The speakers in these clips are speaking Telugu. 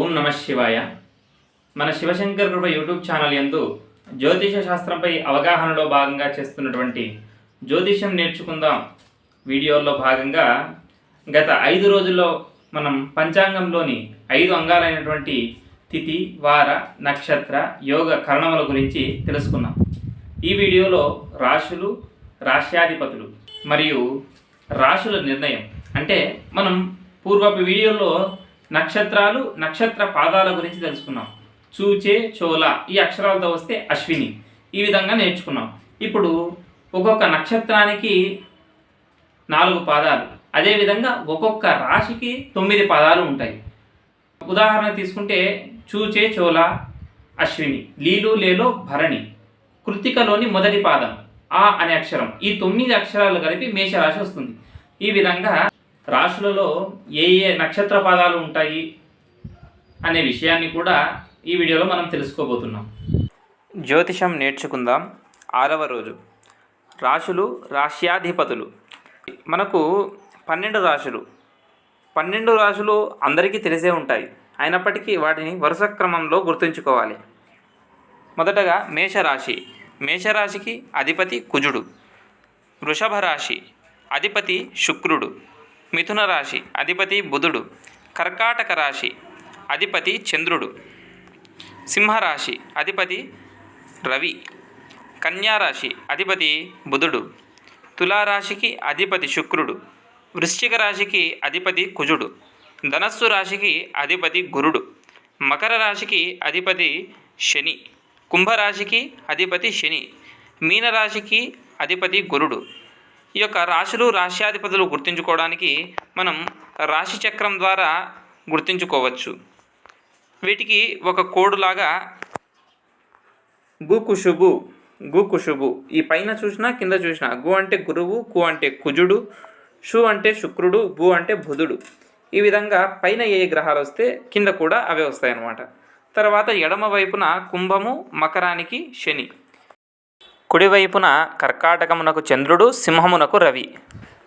ఓం నమ శివాయ. మన శివశంకర్ కృప యూట్యూబ్ ఛానల్ యందు జ్యోతిష శాస్త్రంపై అవగాహనలో భాగంగా చేస్తున్నటువంటి జ్యోతిషం నేర్చుకుందాం వీడియోలో భాగంగా గత ఐదు రోజుల్లో మనం పంచాంగంలోని ఐదు అంగాలైనటువంటి తిథి వార నక్షత్ర యోగ కరణముల గురించి తెలుసుకున్నాం. ఈ వీడియోలో రాశులు రాశ్యాధిపతులు మరియు రాశుల నిర్ణయం. అంటే మనం పూర్వపు వీడియోలో నక్షత్రాలు నక్షత్ర పాదాల గురించి తెలుసుకున్నాం. చూచే చోళ ఈ అక్షరాలతో వస్తే అశ్విని. ఈ విధంగా నేర్చుకున్నాం. ఇప్పుడు ఒక్కొక్క నక్షత్రానికి నాలుగు పాదాలు. అదేవిధంగా ఒక్కొక్క రాశికి తొమ్మిది పాదాలు ఉంటాయి. ఉదాహరణ తీసుకుంటే చూచే చోళ అశ్విని లీలు లేలో భరణి కృతికలోని మొదటి పాదం ఆ అనే అక్షరం. ఈ తొమ్మిది అక్షరాలు కలిపి మేషరాశి వస్తుంది. ఈ విధంగా రాశులలో ఏ ఏ నక్షత్ర పాదాలు ఉంటాయి అనే విషయాన్ని కూడా ఈ వీడియోలో మనం తెలుసుకోబోతున్నాం. జ్యోతిషం నేర్చుకుందాం. ఆరవ రోజు. రాశులు రాశ్యాధిపతులు. మనకు పన్నెండు రాశులు. పన్నెండు రాశులు అందరికీ తెలిసే ఉంటాయి. అయినప్పటికీ వాటిని వరుస క్రమంలో గుర్తుంచుకోవాలి. మొదటగా మేషరాశి. మేషరాశికి అధిపతి కుజుడు. వృషభ రాశి అధిపతి శుక్రుడు. మిథున రాశి అధిపతి బుధుడు కర్కాటక రాశి అధిపతి చంద్రుడు. సింహరాశి అధిపతి రవి కన్యా రాశి అధిపతి బుధుడు. తులారాశికి అధిపతి శుక్రుడు. వృశ్చిక రాశికి అధిపతి కుజుడు. ధనస్సు రాశికి అధిపతి గురుడు. మకర రాశికి అధిపతి శని. కుంభరాశికి అధిపతి శని. మీనరాశికి అధిపతి గురుడు. ఈ యొక్క రాశులు రాశ్యాధిపతులు గుర్తించుకోవడానికి మనం రాశి చక్రం ద్వారా గుర్తించుకోవచ్చు. వీటికి ఒక కోడులాగా లాగా గు ఈ పైన చూసినా కింద చూసినా గు అంటే గురువు కు అంటే కుజుడు షు అంటే శుక్రుడు భూ అంటే బుధుడు. ఈ విధంగా పైన ఏ గ్రహాలు వస్తే కింద కూడా అవే వస్తాయి అన్నమాట తర్వాత ఎడమ వైపున కుంభము మకరానికి శని. కుడివైపున కర్కాటకమునకు చంద్రుడు సింహమునకు రవి.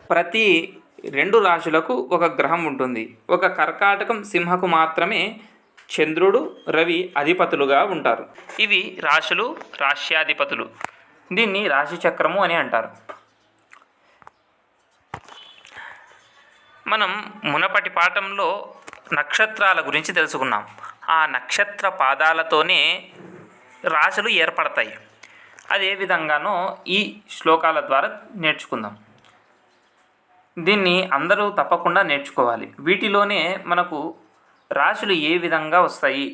ప్రతి రెండు రాశులకు ఒక గ్రహం ఉంటుంది. ఒక కర్కాటకం సింహకు మాత్రమే చంద్రుడు రవి అధిపతులుగా ఉంటారు. ఇవి రాశులు రాశ్యాధిపతులు. దీన్ని రాశి చక్రము అని అంటారు. మనం మునపటి పాఠంలో నక్షత్రాల గురించి తెలుసుకున్నాం. ఆ నక్షత్ర పాదాలతోనే రాశులు ఏర్పడతాయి. అదే విధంగానో ఈ శ్లోకాల ద్వారా నేర్చుకుందాం. దీన్ని అందరూ తప్పకుండా నేర్చుకోవాలి. వీటిలోనే మనకు రాశులు ఏ విధంగా వస్తాయి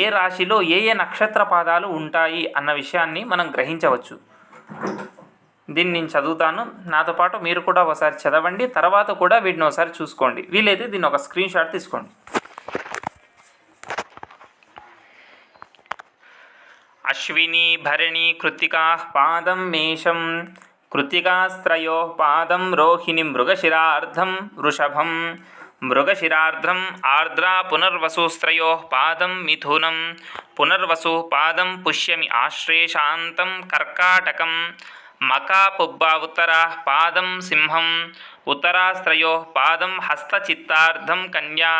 ఏ రాశిలో ఏ ఏ నక్షత్ర పాదాలు ఉంటాయి అన్న విషయాన్ని మనం గ్రహించవచ్చు. దీన్ని నేను చదువుతాను. నాతో పాటు మీరు కూడా ఒకసారి చదవండి తర్వాత కూడా వీటిని ఒకసారి చూసుకోండి. వీలైతే దీన్ని ఒక స్క్రీన్ షాట్ తీసుకోండి. అశ్విని భరణి కృత్తికా పాదం మేషం కృత్తికాస్త్రయో పాదం రోహిణి మృగశిరార్ధం వృషభం మృగశిరార్ధం ఆర్ద్రా పునర్వసుస్త్రయో పాదం మిథునం పునర్వసు పాదం పుష్యమి ఆశ్రేషాంతం కర్కాటకం మకా పుబ్బా ఉత్తరా పాదం సింహం ఉత్తరాస్త్రయో పాదం హస్తచిత్తార్ధం కన్యా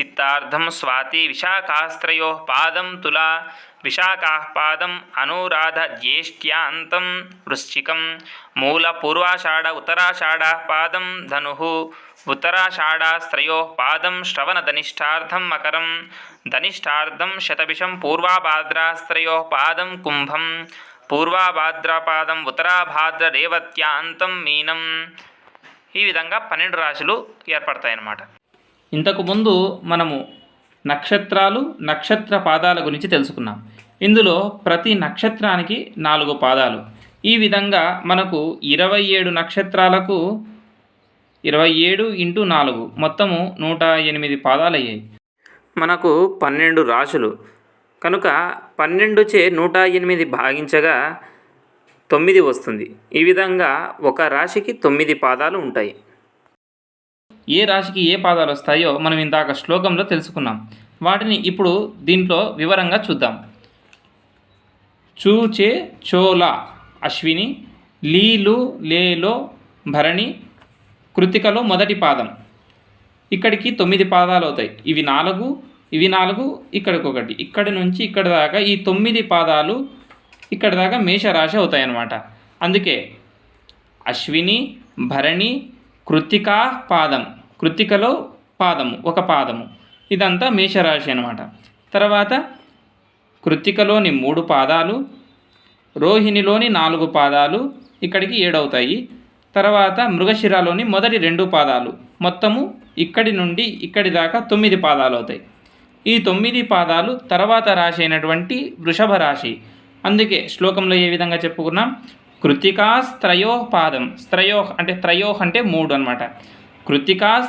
చిత్తార్థం స్వాతి విశాఖాస్త్రయో పాదం తులా. విశాఖా పాదం అనురాధ జ్యేష్ఠ్యాంతం వృశ్చికం. మూల పూర్వాషాఢ ఉత్తరాషాఢ పాదం ధను. ఉత్తరాషాఢాస్త్రయో పాదం శ్రవణధనిష్టార్థం మకరం. ధనిష్టార్థం శతభిషం పూర్వాభాద్రాస్త్రయో పాదం కుంభం. పూర్వాభాద్రపాదం ఉత్తరాభాద్ర రేవత్యాంతం మీనం. ఈ విధంగా పన్నెండు రాశులు ఏర్పడతాయన్నమాట. ఇంతకు ముందు మనము నక్షత్రాలు నక్షత్ర పాదాల గురించి తెలుసుకున్నాం. ఇందులో ప్రతి నక్షత్రానికి నాలుగు పాదాలు. ఈ విధంగా మనకు ఇరవై ఏడు నక్షత్రాలకు ఇరవై ఏడు ఇంటూ నాలుగు మొత్తము నూట ఎనిమిది పాదాలు అయ్యాయి మనకు పన్నెండు రాశులు. కనుక పన్నెండు చే నూట ఎనిమిది భాగించగా తొమ్మిది వస్తుంది. ఈ విధంగా ఒక రాశికి తొమ్మిది పాదాలు ఉంటాయి. ఏ రాశికి ఏ పాదాలు వస్తాయో మనం ఇందాక శ్లోకంలో తెలుసుకున్నాం. వాటిని ఇప్పుడు దీంట్లో వివరంగా చూద్దాం. చూచే చోల అశ్విని లీలు లేలో భరణి కృతికలో మొదటి పాదం. ఇక్కడికి తొమ్మిది పాదాలు అవుతాయి. ఇవి నాలుగు ఇవి నాలుగు ఇక్కడికి ఒకటి. ఇక్కడి నుంచి ఇక్కడ దాకా ఈ తొమ్మిది పాదాలు ఇక్కడ దాకా మేషరాశి అవుతాయి అన్నమాట అందుకే అశ్విని భరణి కృత్తికా పాదం. కృత్తికలో పాదము ఒక పాదము. ఇదంతా మేషరాశి అనమాట తర్వాత కృత్తికలోని మూడు పాదాలు రోహిణిలోని నాలుగు పాదాలు ఇక్కడికి ఏడవుతాయి. తర్వాత మృగశిరాలోని మొదటి రెండు పాదాలు. మొత్తము ఇక్కడి నుండి ఇక్కడి దాకా తొమ్మిది పాదాలు అవుతాయి. ఈ తొమ్మిది పాదాలు తర్వాత రాశి అయినటువంటి వృషభ రాశి. అందుకే శ్లోకంలో ఏ విధంగా చెప్పుకున్నాం? కృతికాస్త్రయో పాదం స్త్రయోహ్ అంటే త్రయోహ్ అంటే మూడు అనమాట కృతికా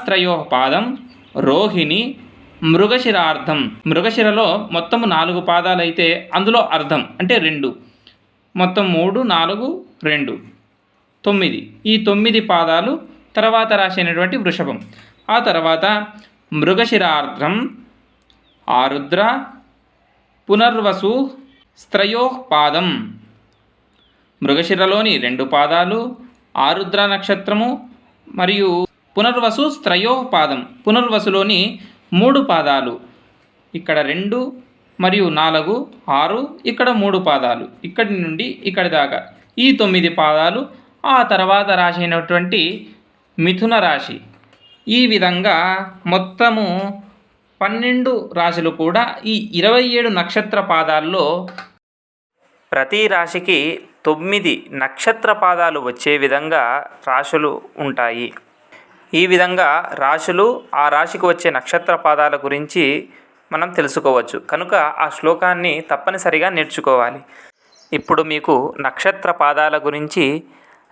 పాదం రోహిణి మృగశిరార్థం. మృగశిరలో మొత్తము నాలుగు పాదాలు అయితే అందులో అర్థం అంటే రెండు. మొత్తం మూడు నాలుగు రెండు. తొమ్మిది. ఈ తొమ్మిది పాదాలు తర్వాత రాసినటువంటి వృషభం. ఆ తర్వాత మృగశిరార్థం ఆరుద్ర పునర్వసు స్త్రయోః పాదం మృగశిరలోని రెండు పాదాలు ఆరుద్ర నక్షత్రము మరియు పునర్వసు త్రయో పాదం పునర్వసులోని మూడు పాదాలు ఇక్కడ రెండు మరియు నాలుగు ఆరు ఇక్కడ మూడు పాదాలు ఇక్కడి నుండి ఇక్కడి దాకా. ఈ తొమ్మిది పాదాలు ఆ తర్వాత రాశి అయినటువంటి మిథున రాశి. ఈ విధంగా మొత్తము పన్నెండు రాశులు కూడా ఈ ఇరవై ఏడు నక్షత్ర పాదాల్లో ప్రతి రాశికి తొమ్మిది నక్షత్ర పాదాలు వచ్చే విధంగా రాశులు ఉంటాయి. ఈ విధంగా రాశులు ఆ రాశికి వచ్చే నక్షత్ర పాదాల గురించి మనం తెలుసుకోవచ్చు. కనుక ఆ శ్లోకాన్ని తప్పనిసరిగా నేర్చుకోవాలి. ఇప్పుడు మీకు నక్షత్ర పాదాల గురించి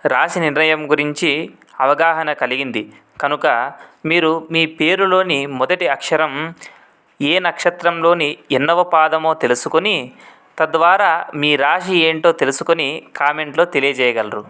రాశి నిర్ణయం గురించి అవగాహన కలిగింది. కనుక మీరు మీ పేరులోని మొదటి అక్షరం ఏ నక్షత్రంలోని ఎన్నవ పాదమో తెలుసుకొని తద్వారా మీ రాశి ఏంటో తెలుసుకొని కామెంట్లో తెలియజేయగలరు.